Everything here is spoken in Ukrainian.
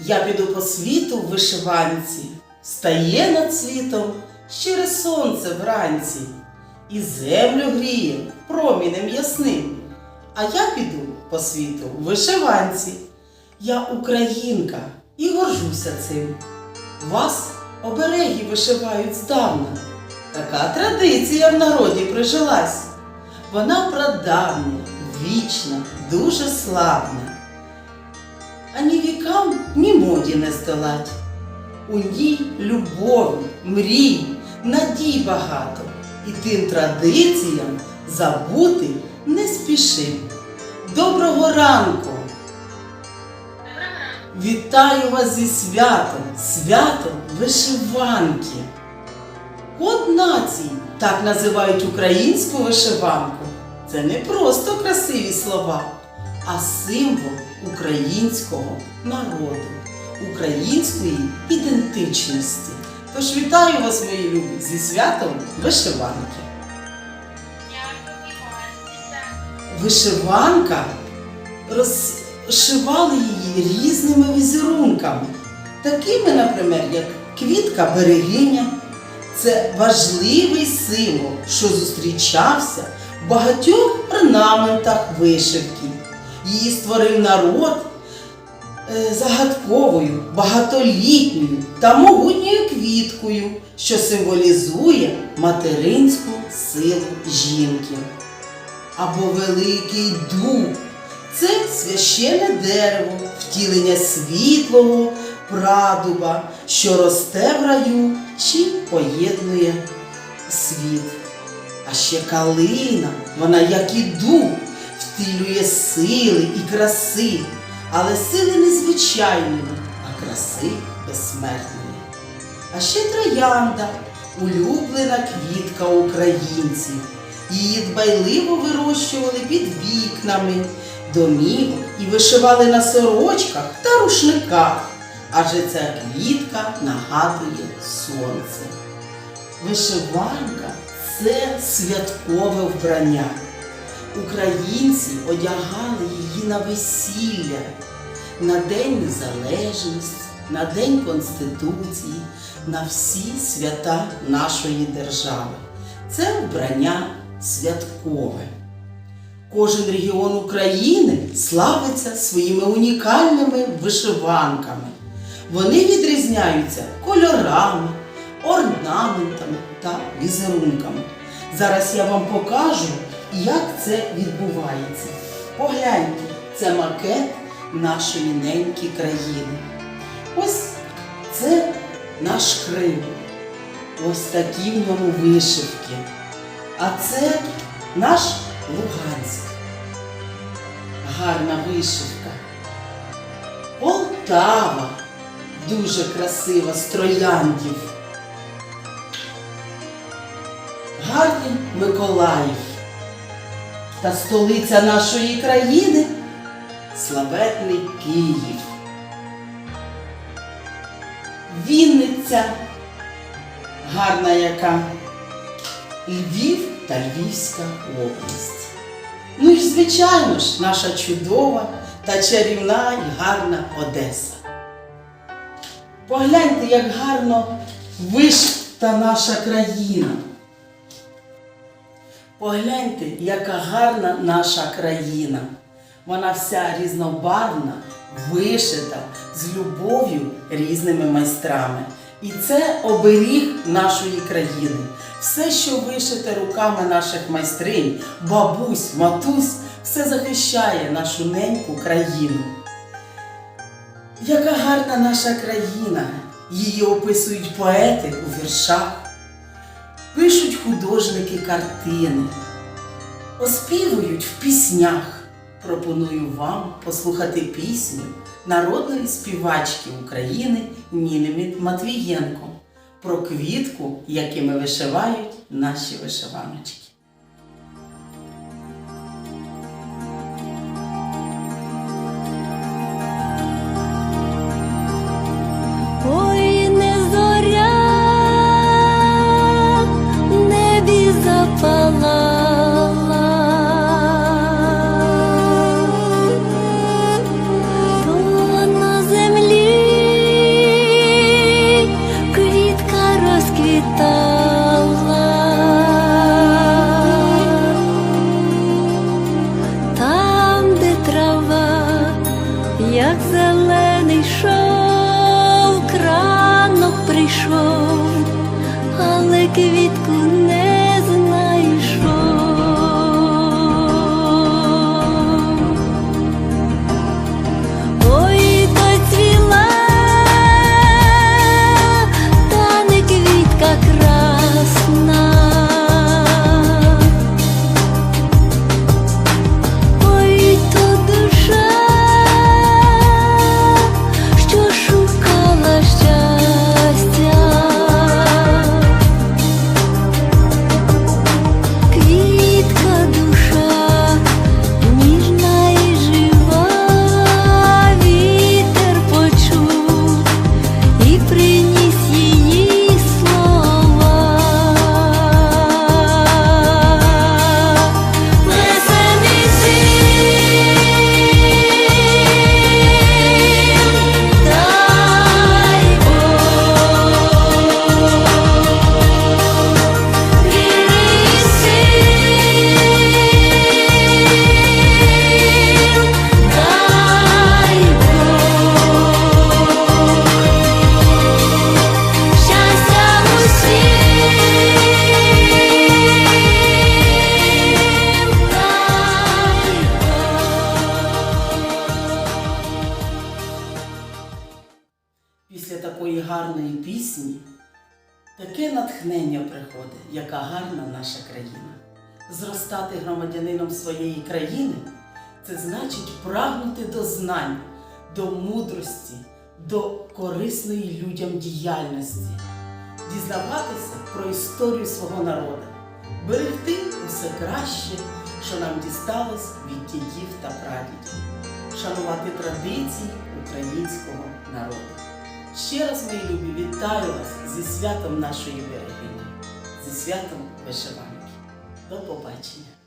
Я піду по світу в вишиванці, стає над світом щире сонце вранці, і землю гріє промінем ясним. А я піду по світу в вишиванці. Я українка і горжуся цим. Вас обереги вишивають здавна. Така традиція в народі прижилась. Вона прадавня, вічна, дуже славна. Ані вікам, ні моді не здолать. У ній любові, мрій, надій багато. І тим традиціям забути не спішим. Доброго ранку! Вітаю вас зі святом, святом вишиванки. Код нації так називають українську вишиванку. Це не просто красиві слова, а символ українського народу, української ідентичності. Тож вітаю вас, мої любі, зі святом вишиванки. Вишиванка розшивали її різними візерунками, такими, наприклад, як квітка берегиня. Це важливий символ, що зустрічався в багатьох орнаментах вишивки. Її створив народ е, загадковою, багатолітньою та могутньою квіткою, що символізує материнську силу жінки. Або великий дуб. Це священне дерево, втілення світлого прадуба, що росте в раю чи поєднує світ. А ще калина, вона, як і дуб, втілює сили і краси, але сили незвичайної, а краси безсмертної. А ще троянда, улюблена квітка українців. Її дбайливо вирощували під вікнами, домівок і вишивали на сорочках та рушниках, адже ця квітка нагадує сонце. Вишиванка це святкове вбрання. Українці одягали її на весілля, на День Незалежності, на День Конституції, на всі свята нашої держави. Це вбрання святкове. Кожен регіон України славиться своїми унікальними вишиванками. Вони відрізняються кольорами, орнаментами та візерунками. Зараз я вам покажу, як це відбувається. Погляньте, це макет нашої неньки країни. Ось це наш Крим. Ось такі в ньому вишивки. А це наш Луганськ. Гарна вишивка. Полтава. Дуже красива з трояндів. Гарний Миколаїв. Та столиця нашої країни славетний Київ. Вінниця. Гарна яка. Львів та Львівська область. Ну і звичайно ж, наша чудова та чарівна і гарна Одеса. Погляньте, як гарно вишита наша країна. Погляньте, яка гарна наша країна. Вона вся різнобарвна, вишита з любов'ю різними майстрами. І це оберіг нашої країни. Все, що вишите руками наших майстринь, бабусь, матусь, все захищає нашу неньку країну. Яка гарна наша країна! Її описують поети у віршах, пишуть художники картини, оспівують в піснях. Пропоную вам послухати пісню народної співачки України Ніни Матвієнко про квітку, якими вишивають наші вишиваночки. там, де трава, як зелений шов, кранок прийшов, але квітку не. Таке натхнення приходить, яка гарна наша країна. Зростати громадянином своєї країни це значить прагнути до знань, до мудрості, до корисної людям діяльності, дізнаватися про історію свого народу, берегти усе краще, що нам дісталось від дідів та прадідів, шанувати традиції українського народу. Ще раз, мої любі, вітаю вас зі святом нашої берегині, зі святом вишиванки. До побачення!